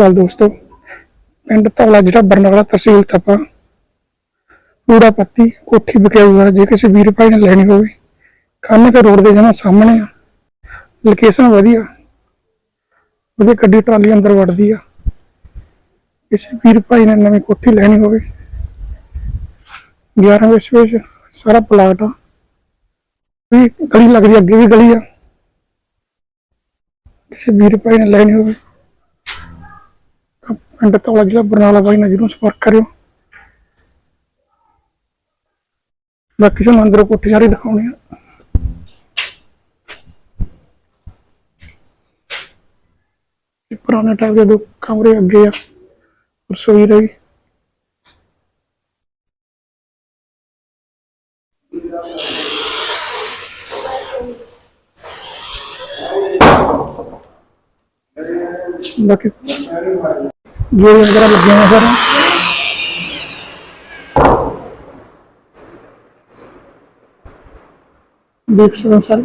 ਹਾਲ ਦੋਸਤੋ। ਪਿੰਡ ਧੌਲਾ ਜਿਹੜਾ ਬਰਨਾਲਾ ਤਹਿਸੀਲ ਤਪਾ ਪੂੜਾ ਪੱਤੀ, ਕੋਠੀ ਵਿਕਿਆ ਹੋਇਆ, ਜੇ ਕਿਸੇ ਵੀਰ ਭਾਈ ਨੇ ਲੈਣੀ ਹੋਵੇ ਖਾਨੇ ਕੇ ਰੋਡ ਦੇ ਜਮਾ ਸਾਹਮਣੇ ਆ। ਲੋਕੇਸ਼ਨ ਵਧੀਆ। ਉਹਦੇ ਗੱਡੀ ਟਰਾਲੀ ਅੰਦਰ ਵੜਦੀ ਆ। ਕਿਸੇ ਵੀਰ ਭਾਈ ਨੇ ਨਵੀਂ ਕੋਠੀ ਲੈਣੀ ਹੋਵੇ। 11 ਵਿਸ ਸਾਰਾ ਪਲਾਟ ਆ। ਵੀ ਗਲੀ ਲੱਗਦੀ, ਅੱਗੇ ਵੀ ਗਲੀ ਆ। ਕਿਸੇ ਵੀਰ ਭਾਈ ਨੇ ਲੈਣੀ ਹੋਵੇ। ਪਿੰਡ ਧੌਲਾ ਜ਼ਿਲ੍ਹਾ ਬਰਨਾਲਾ ਬਾਈ ਨਾਲ ਜਰੂਰ ਸੰਪਰਕ ਕਰਿਓ ਬਾਕੀ ਤੁਹਾਨੂੰ ਅੰਦਰੋਂ ਕੋਠੀ ਸਾਰੀ ਦਿਖਾਉਣੀ ਆ ਇਹ ਪੁਰਾਣੇ ਟਾਈਪ ਦੇ ਦੋ ਕਮਰੇ ਅੱਗੇ ਆ ਰਸੋਈ ਰਹੀ ਬਾਕੀ ਜੋ ਵਗੈਰਾ ਲੱਗਿਆ ਹੋਇਆ ਸਾਰਾ ਦੇਖ ਸਕਦੇ ਹੋ ਸਾਰੇ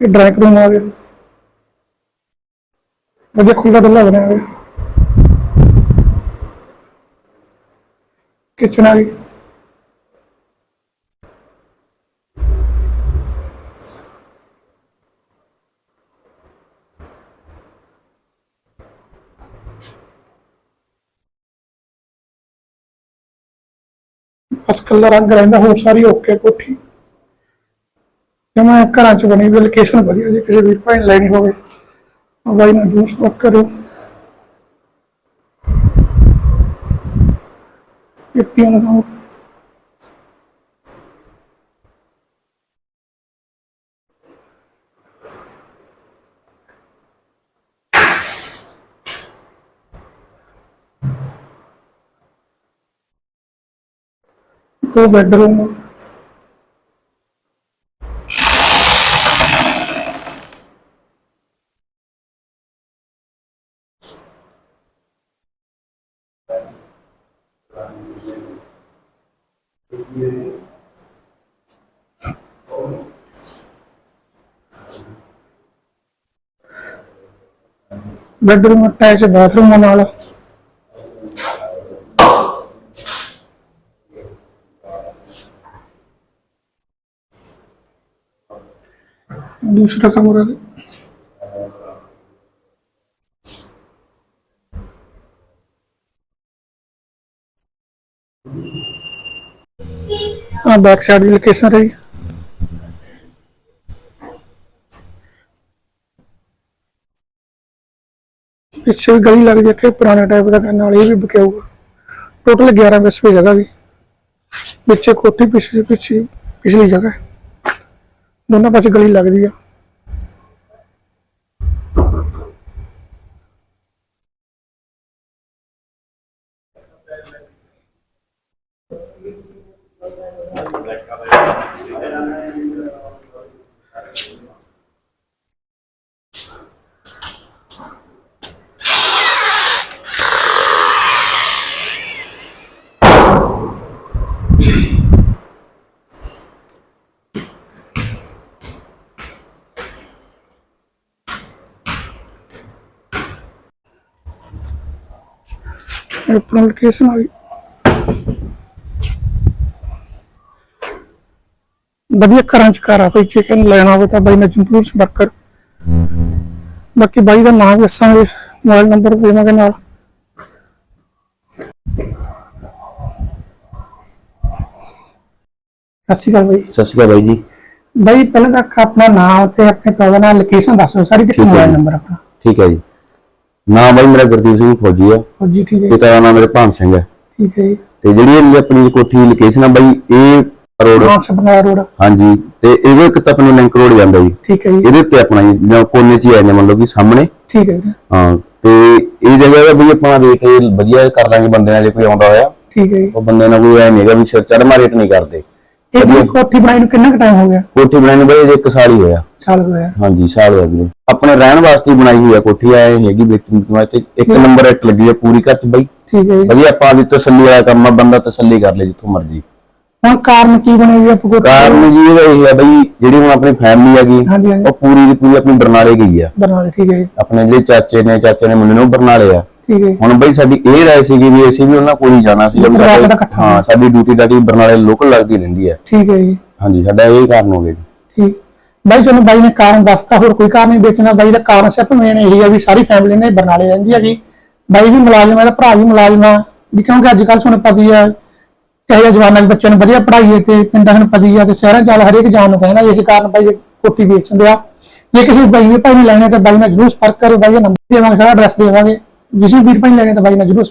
ਇਹ ਡਰਾਇੰਗ ਰੂਮ ਆ ਗਿਆ ਵਧੀਆ ਖੁੱਲਾ ਡੁੱਲਾ ਬਣਿਆ ਹੋਇਆ ਕਿਚਨ ਆ ਗਈ ਬਸ ਕੱਲਾ ਰੰਗ ਰਹਿੰਦਾ, ਹੋਰ ਸਾਰੀ ਓਕੇ ਕੋਠੀ। ਜਮਾ ਘਰਾਂ ਚ ਬਣੀ ਵੀ ਲੋਕੇਸ਼ਨ ਵਧੀਆ ਜੇ, ਕਿਸੇ ਵੀਰ ਭਾਈ ਲੈਣੀ ਹੋਵੇ ਬਾਈ ਨਾਲ ਜੂਸ ਬੁੱਕ ਕਰੋ ਪੀਪੀਆਂ ਲਗਾਓ। ਦੋ ਬੈਡਰੂਮ। ਬੈਡਰੂਮ ਅਟੈਚ ਬਾਥਰੂਮ ਨਾਲ। দুশো টাকা মোড়ালে हाँ बैक साइड की लोकेशन रही। पीछे भी गली लग जाके पुराने टाइप का करने वाली भी बिके हुआ। टोटल ग्यारह बस पे जगह भी। पीछे कोठी पिछली पीछे पिछली जगह। है ਦੋਨਾਂ ਪਾਸੇ ਗਲੀ ਲੱਗਦੀ ਆ ਆਪਣਾ ਲੋਕੇਸ਼ਨ ਆ ਗਈ ਵਧੀਆ ਘਰਾਂ ਚ ਘਰ ਆ ਕੋਈ ਚਿਕਨ ਲੈਣਾ ਹੋਵੇ ਤਾਂ ਬਾਈ ਨਾਲ ਜਰੂਰ ਸੰਪਰਕ ਬਾਕੀ ਬਾਈ ਦਾ ਨਾਮ ਦੱਸਾਂਗੇ ਮੋਬਾਈਲ ਨੰਬਰ ਦੇਵਾਂਗੇ ਨਾਲ। ਸਤਿ ਸ਼੍ਰੀ ਅਕਾਲ ਬਾਈ। ਸਤਿ ਸ਼੍ਰੀ ਅਕਾਲ ਬਾਈ ਜੀ। ਬਾਈ ਪਹਿਲਾਂ ਤਾਂ ਆਪਣਾ ਨਾਮ ਤੇ ਆਪਣੇ ਪਿਤਾ ਦਾ ਲੋਕੇਸ਼ਨ ਦੱਸੋ ਸਾਰੀ ਤੇ ਠੀਕ ਹੈ ਮੋਬਾਈਲ ਜੀ। ਨੰਬਰ ਆਪਣਾ। ਠੀਕ ਹੈ ਜੀ। ਨਾਮ ਬਾਈ ਮੇਰਾ ਗੁਰਦੀਪ ਸਿੰਘ ਫੌਜੀ ਆ। ਹੋਰ ਜੀ ਠੀਕ ਹੈ ਪਿਤਾ ਦਾ ਨਾਮ ਮੇਰੇ ਭਾਨ ਸਿੰਘ ਹੈ ਠੀਕ ਹੈ ਜੀ। ਤੇ ਜਿਹੜੀ ਇਹ ਆਪਣੀ ਕੋਠੀ ਲੋਕੇਸ਼ਨ ਆ ਬਾਈ ਇਹ ਰੋਡ ਮਾਨਸਾ ਰੋਡ। ਹਾਂਜੀ ਤੇ ਇਹਦੇ ਇੱਕ ਤਾਂ ਆਪਣੇ ਲਿੰਕ ਰੋਡ ਜਾਂਦਾ ਜੀ। ਠੀਕ ਹੈ ਜੀ। ਇਹਦੇ ਉੱਤੇ ਆਪਣਾ ਜੀ ਜਾਂ ਕੋਨੇ 'ਚ ਹੀ ਆ ਜਾਂਦਾ ਮੰਨ ਲਓ ਕਿ ਸਾਹਮਣੇ। ਠੀਕ ਹੈ ਜੀ। ਹਾਂ ਤੇ ਇਹ ਜਗ੍ਹਾ ਦਾ ਵੀ ਆਪਣਾ ਰੇਟ ਵਧੀਆ ਕਰ ਦਾਂਗੇ ਬੰਦੇ ਨਾਲ ਜੇ ਕੋਈ ਆਉਂਦਾ ਹੋਇਆ। ਠੀਕ ਹੈ ਜੀ। ਉਹ ਬੰਦੇ ਨਾਲ ਕੋਈ ਐ ਨਹੀਂਗਾ ਵੀ ਸਿਰ ਚੜ੍ਹਮਾ ਰੇਟ ਨਹੀਂ ਕਰਦੇ। ਇਹ ਵੀ ਕੋਠੀ ਬਣਾਈ ਨੂੰ ਕਿੰਨਾ ਕੁ ਟਾਈਮ ਹੋ ਗਿਆ? ਕੋਠੀ ਬਣਾਈ ਨੂੰ ਬਾਈ ਅਜੇ ਇੱਕ ਸਾਲ ਹੀ ਹੋਇਆ। ਸਾਲ ਹੋਇਆ। ਹਾਂਜੀ ਸਾਲ ਹੋਇਆ ਵੀਰੇ। ਆਪਣੇ ਰਹਿਣ ਵਾਸਤੇ ਹੀ ਬਣਾਈ ਹੋਈ ਆ ਕੋਠੀ ਐ ਨਹੀਂ ਹੈਗੀ ਵੇਚਣ ਵਾਸਤੇ ਇੱਕ ਨੰਬਰ ਇੱਟ ਲੱਗੀ ਆ ਪੂਰੀ ਘਰ 'ਚ ਬਾਈ। ਠੀਕ ਹੈ ਜੀ। ਵਧੀਆ ਆਪਾਂ ਦੀ ਤਸੱਲੀ ਵਾਲਾ ਕੰਮ ਆ ਬੰਦਾ ਤਸੱਲੀ ਕਰ ਲੇ ਜਿੱਥੋਂ ਮਰਜ਼ੀ। ਹੁਣ ਕਾਰਨ ਕੀ ਬਣੇ ਵੀ ਆਪਾਂ ਕੋਠੀ ਕਾਰਨ ਜੀ ਇਹਦਾ ਇਹ ਹੈ ਬਈ ਜਿਹੜੀ ਹੁਣ ਆਪਣੀ ਫੈਮਿਲੀ ਹੈਗੀ ਹਾਂਜੀ ਹਾਂਜੀ। ਉਹ ਪੂਰੀ ਦੀ ਪੂਰੀ ਆਪਣੀ ਬਰਨਾਲੇ ਗਈ ਆ। ਬਰਨਾਲੇ ਠੀਕ ਹੈ ਜੀ। ਆਪਣੇ ਜਿਹੜੇ ਚਾਚੇ ਨੇ ਚਾਚੇ ਨੇ ਮੁੰਡੇ ਨੇ ਉਹ ਬਰਨਾਲੇ ਆ। ਠੀਕ ਹੈ। ਹੁਣ ਬਈ ਸਾਡੀ ਇਹ ਰਾਏ ਸੀਗੀ ਵੀ ਅਸੀਂ ਵੀ ਉਹਨਾਂ ਕੋਲ ਹੀ ਜਾਣਾ ਸੀ। ਪਰਿਵਾਰ ਸਾਡਾ ਇਕੱਠਾ। ਹਾਂ ਸਾਡੀ ਡਿਊਟੀ ਡਾਟੀ ਬਰਨਾਲੇ ਲੋਕਲ ਲੱਗਦੀ ਰਹਿੰਦੀ ਹੈ। ਠੀਕ ਹੈ ਜੀ। ਹਾਂਜੀ ਸਾਡਾ ਇਹ ਕਾਰਨ ਹੋ ਗਿਆ ਜੀ। ਠੀਕ। ਬਾਈ ਤੁਹਾਨੂੰ ਬਾਈ ਨੇ ਕਾਰਨ ਦੱਸਤਾ ਹੋਰ ਕੋਈ ਕਾਰਨ ਨਹੀਂ ਵੇਚਣਾ। ਬਾਈ ਦਾ ਕਾਰਨ ਸਿਰਫ ਮੇਨ ਇਹੀ ਆ ਵੀ ਸਾਰੀ ਫੈਮਿਲੀ ਨੇ ਬਰਨਾਲੇ ਰਹਿੰਦੀ ਹੈਗੀ। ਬਾਈ ਵੀ ਮੁਲਾਜ਼ਮ ਹੈ ਦਾ ਭਰਾ ਵੀ ਮੁਲਾਜ਼ਮ ਆ ਵੀ ਕਿਉਂਕਿ ਅੱਜ ਕੱਲ ਤੁਹਾਨੂੰ ਪਤਾ ਹੀ ਆ ਕਹੇ ਜਵਾਨਾਂ ਦੇ ਬੱਚਿਆਂ ਨੂੰ ਵਧੀਆ ਪੜ੍ਹਾਈਏ ਤੇ ਪਿੰਡਾਂ ਨੂੰ ਪਤਾ ਹੀ ਆ ਤੇ ਸ਼ਹਿਰਾਂ ਚ ਚੱਲ ਹਰੇਕ ਜਾਣ ਨੂੰ ਕਹਿੰਦਾ ਇਸ ਕਾਰਨ ਬਾਈ ਇਹ ਕੋਠੀ ਵੇਚ ਦਿੰਦੇ ਆ। ਜੇ ਕਿਸੇ ਬਾਈ ਵੀ ਭਾਈ ਨੇ ਲੈਣੇ ਤਾਂ ਬਾਈ ਨਾਲ ਜਰੂਰ ਸੰਪਰਕ ਕਰੋ ਬਾਈ ਦਾ ਨੰਬਰ ਦੇਵਾਂਗੇ ਸਾਰਾ ਐਡਰੈਸ ਦੇਵਾਂਗੇ। ਜਿਸ ਵੀ ਵੀਰ ਭਾਈ ਨੇ ਲੈਣੇ ਤਾਂ ਬਾਈ ਨਾਲ ਜਰੂਰ